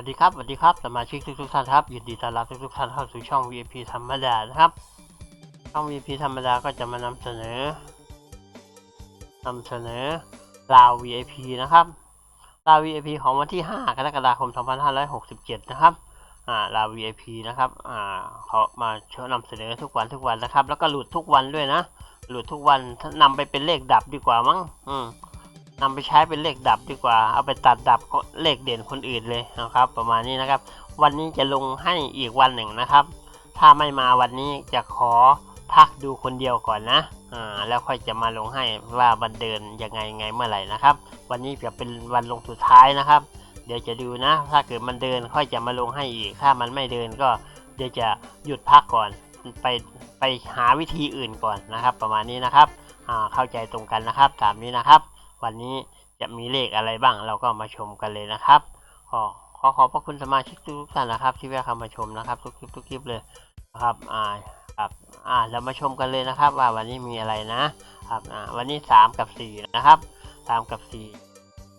วัสดีครับสวัสดีครับสมาชิกทุกทุกๆท่านครับยินดีต้อนรับทุกทุกๆท่านเข้าสู่ช่อง VIP ธรรมดานะครับ ช่อง VIP ธรรมดาก็จะมานำเสนอนำเสนอราว VIP นะครับราว VIP ของวันที่ 5 กรกฎาคม 2567 นะครับอ่าราว VIP นะครับอ่าเขามาเชิญนำเสนอทุกวันทุกวันนะครับ แล้วก็หลุดทุกวันด้วยนะ หลุดทุกวันนำไปเป็นเลขดับดีกว่ามั้งอืม นำไปใช้เป็นเลขดับดีกว่า เอาไปตัดดับเลขเด่นคนอื่นเลยนะครับ ประมาณนี้นะครับ วันนี้จะลงให้อีกวันหนึ่งนะครับ ถ้าไม่มาวันนี้จะขอพักดูคนเดียวก่อนนะอ่าแล้วค่อยจะมาลงให้ว่ามันเดินยังไงไงเมื่อไหร่นะครับ วันนี้จะเป็นวันลงสุดท้ายนะครับ เดี๋ยวจะดูนะ ถ้าเกิดมันเดินค่อยจะมาลงให้อีก ถ้ามันไม่เดินก็เดี๋ยวจะหยุดพักก่อน ไปไปหาวิธีอื่นก่อนนะครับ ประมาณนี้นะครับอ่าเข้าใจตรงกันนะครับ ตามนี้นะครับ วันนี้จะมีเลขอะไรบ้างเราก็มาชมกันเลยนะครับขอขอขอบพระคุณสมาชิกทุกท่านนะครับ ที่แวะเข้ามาชมนะครับ ทุกคลิปทุกคลิปเลยนะครับอ่าครับอ่าเรามาชมกันเลยนะครับ ว่าวันนี้มีอะไรนะครับอ่าวันนี้สามกับสี่นะครับสามกับสี่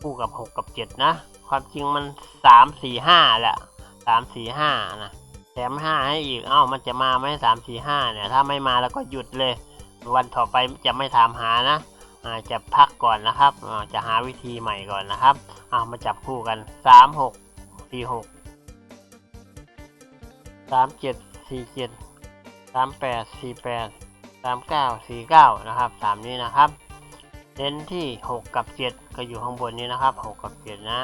คู่กับหกกับเจ็ดนะ ความจริงมันสามสี่ห้าแหละสามสี่ห้านะแถมห้าให้อีกเอ้ามันจะมาไหมสามสี่ห้าเนี่ย ถ้าไม่มาแล้วก็หยุดเลย วันต่อไปจะไม่ถามหานะ จะพักก่อนนะครับจะหาวิธีใหม่ก่อนนะครับเอามาจับคู่กันสามหกสี่หกสามเจ็ดสี่เจ็ดสามแปดสี่แปดสามเก้าสี่เก้านะครับสามนี้นะครับเน้นที่หกกับเจ็ดก็อยู่ข้างบนนี้นะครับหกกับเจ็ดนะ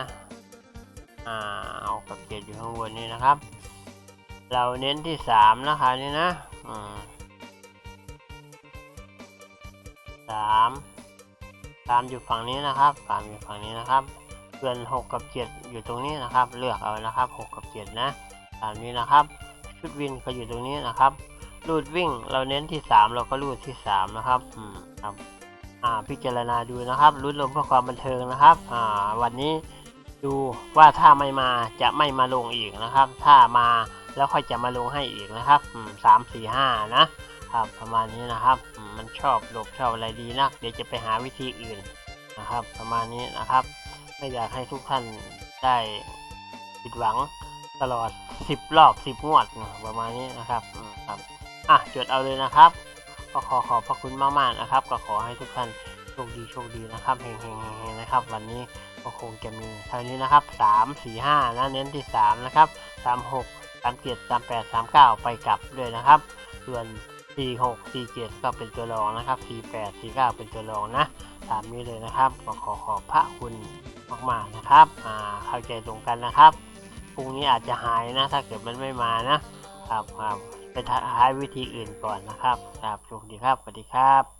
อ่าหกกับเจ็ดอยู่ข้างบนนี้นะครับ เราเน้นที่สามนะคะนี่นะอืม สามตามอยู่ฝั่งนี้นะครับตามอยู่ฝั่งนี้นะครับส่วน6กับ7อยู่ตรงนี้นะครับ เลือกเอานะครับ6กับ7นะตามนี้นะครับ ชุดวินก็อยู่ตรงนี้นะครับรูดวิ่งเราเน้นที่ 3 เราก็รูดที่ 3 นะครับอืมครับอ่าพิจารณาดูนะครับรุ้นลมเพื่อความบันเทิงนะครับอ่าวันนี้ดูว่าถ้าไม่มาจะไม่มาลงอีกนะครับ ถ้ามาแล้วค่อยจะมาลงให้อีกนะครับอืมสามสี่ห้านะ ครับ ประมาณนี้นะครับ มันชอบหลบชอบอะไรดีนักเดี๋ยวจะไปหาวิธีอื่นนะครับ ประมาณนี้นะครับ ไม่อยากให้ทุกท่านได้ผิดหวังตลอด 10 รอบ 10งวดนะประมาณนี้นะครับครับอะจดเอาเลยนะครับก็ขอขอบพระคุณมากๆนะครับ ก็ขอให้ทุกท่านโชคดีโชคดีนะครับเฮงเฮงเฮงนะครับ วันนี้ก็คงจะมีเท่านี้นะครับ 3 4 5นะเน้นที่ 3 นะครับ 3 6 3 7 3 8 3 9 ไปกลับด้วยนะครับส่วน 46 47 ก็เป็นตัวรองนะครับ 48 49 เป็นตัวรองนะตามนี้เลยนะครับขอขอบพระคุณมากๆนะครับอ่าเข้าใจตรงกันนะครับพรุ่งนี้อาจจะหายนะ ถ้าเกิดมันไม่มานะครับครับไปหาวิธีอื่นก่อนนะครับครับโชคดีครับสวัสดีครับ